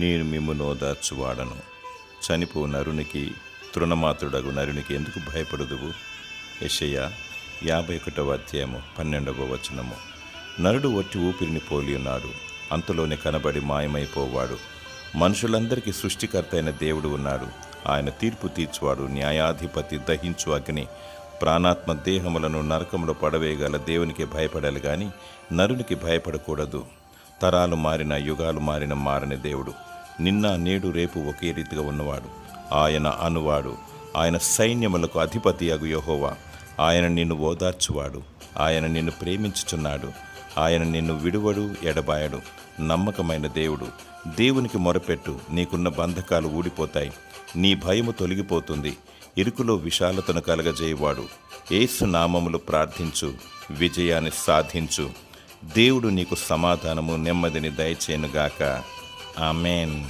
నేను మిమ్మును ఓదార్చువాడను చనిపో నరునికి తృణమాతుడగు నరునికి ఎందుకు భయపడదువు? యశయ్య యాభై ఒకటవ అధ్యాయము పన్నెండవ వచనము. నరుడు ఒట్టి ఊపిరిని పోలి ఉన్నాడు. అంతలోనే కనబడి మాయమైపోవాడు. మనుషులందరికీ సృష్టికర్త అయిన దేవుడు ఉన్నాడు. ఆయన తీర్పు తీర్చువాడు న్యాయాధిపతి దహించు అగ్ని. ప్రాణాత్మ దేహములను నరకములో పడవేయగల దేవునికి భయపడాలి కానీ నరునికి భయపడకూడదు. తరాలు మారిన యుగాలు మారిన మారని దేవుడు. నిన్న నేడు రేపు ఒకే రీతిగా ఉన్నవాడు. ఆయన అనువాడు. ఆయన సైన్యములకు అధిపతి అగు యహోవా. ఆయన నిన్ను ఓదార్చువాడు. ఆయన నిన్ను ప్రేమించుచున్నాడు. ఆయన నిన్ను విడువడు ఎడబాయడు. నమ్మకమైన దేవుడు. దేవునికి మొరపెట్టు. నీకున్న బంధకాలు ఊడిపోతాయి. నీ భయము తొలగిపోతుంది. ఇరుకులో విశాలతను కలగజేయవాడు. ఏసు నామములు ప్రార్థించు. విజయాన్ని సాధించు. దేవుడు నీకు సమాధానము నెమ్మదిని దయచేయనుగాక. ఆమెన్.